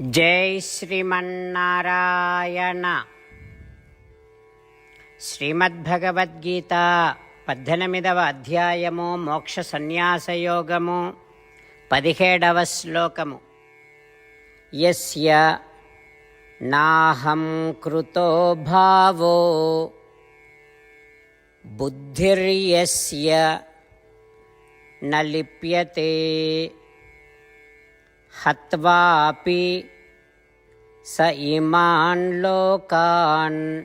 జై శ్రీమన్నారాయణ. శ్రీమద్భగవద్గీత పద్దెనిమిదవ అధ్యాయము మోక్ష సన్యాసయోగము పదిహేడవ శ్లోకము. యస్య నాహం కృతో భావో బుద్ధిర్యస్య నలిప్యతే. హత్వాపి స ఇమాన్ లోకాన్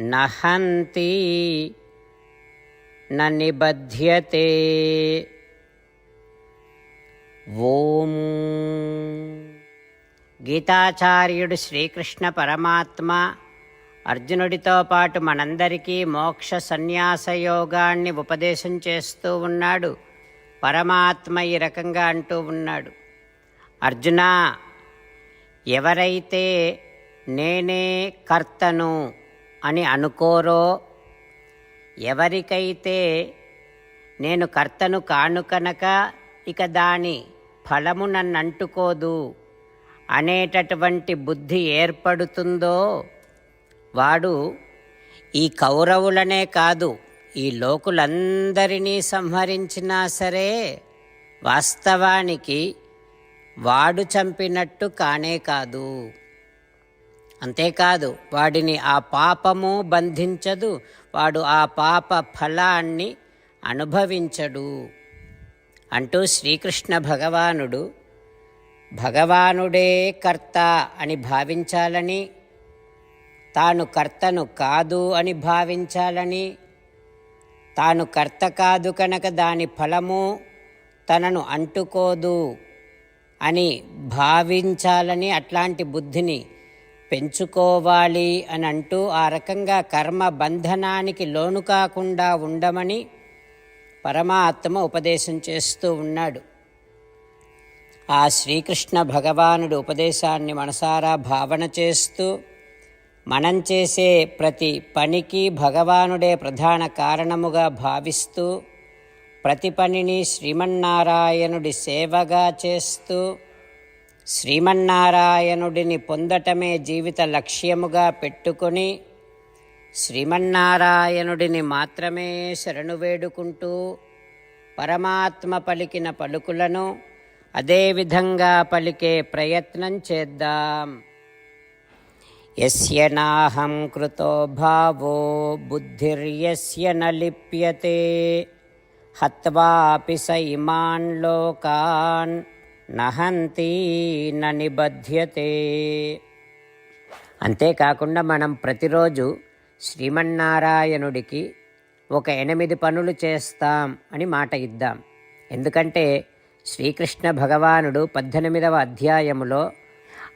నహంతి న నిబధ్యతే. ఓం. గీతాచార్యుడు శ్రీకృష్ణ పరమాత్మ అర్జునుడితో పాటు మనందరికీ మోక్ష సన్యాస యోగాన్ని ఉపదేశం చేస్తూ ఉన్నాడు. పరమాత్మ ఈ రకంగా అంటూ ఉన్నాడు. అర్జున ఎవరైతే నేనే కర్తను అని అనుకోరో ఎవరికైతే నేను కర్తను కాను కనుక ఇక దాని ఫలము నన్ను అంటుకోదు అనేటటువంటి బుద్ధి ఏర్పడుతుందో వాడు ఈ కౌరవులనే కాదు. ఈ లోకులందరినీ సంహరించినా సరే వాస్తవానికి వాడు చంపినట్టు కానే కాదు. అంతేకాదు వాడిని ఆ పాపము బంధించదు వాడు ఆ పాప ఫలాన్ని అనుభవించడు. అంటూ శ్రీకృష్ణ భగవానుడు భగవానుడే కర్త అని భావించాలని తాను కర్తను కాదు అని భావించాలని తాను కర్త కాదు కనుక దాని ఫలము తనను అంటుకోదు అని భావించాలని అట్లాంటి బుద్ధిని పెంచుకోవాలి అని అంటూ ఆ రకంగా కర్మ బంధనానికి లోను కాకుండా ఉండమని పరమాత్మ ఉపదేశం చేస్తూ ఉన్నాడు. ఆ శ్రీకృష్ణ భగవానుడు ఉపదేశాన్ని మనసారా భావన చేస్తూ మనం చేసే ప్రతి పనికి భగవానుడే ప్రధాన కారణముగా భావిస్తూ ప్రతి పనిని శ్రీమన్నారాయణుడి సేవగా చేస్తూ శ్రీమన్నారాయణుడిని పొందటమే జీవిత లక్ష్యముగా పెట్టుకొని శ్రీమన్నారాయణుడిని మాత్రమే శరణు వేడుకుంటూ పరమాత్మ పలికిన పలుకులను అదేవిధంగా పలికే ప్రయత్నం చేద్దాం. యస్య నాహం కృతో భావో బుద్ధిర్యస్య న లిప్యతే హత్వాపి స ఇమాన్ లోకాన్ నహంతి న నిబధ్యతే. అంతేకాకుండా మనం ప్రతిరోజు శ్రీమన్నారాయణుడికి ఒక ఎనిమిది పనులు చేస్తాం అని మాట ఇద్దాం. ఎందుకంటే శ్రీకృష్ణ భగవానుడు పద్దెనిమిదవ అధ్యాయములో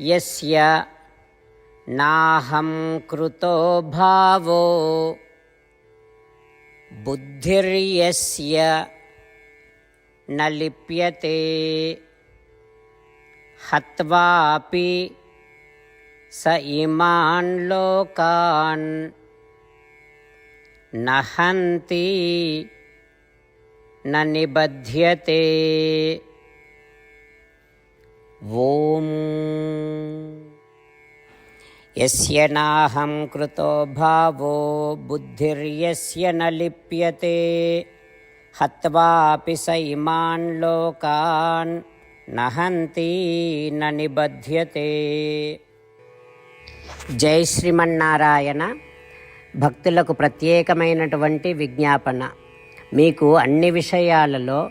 యస్య నాహం కృతో భావో బుద్ధిర్యస్య నలిప్యతే హత్వాపి స ఇమాన్ లోకాన్ నహంతి నిబధ్యతే ఓం యస్య కృతో భావో బుద్ధిర్యస్య న హత్వాపి స ఇమాన్ లోకాన్ నహంతి న నిబధ్యతే. జై శ్రీమన్నారాయణ. భక్తులకు ప్రత్యేకమైనటువంటి విజ్ఞాపన. మీకు అన్ని విషయాలలో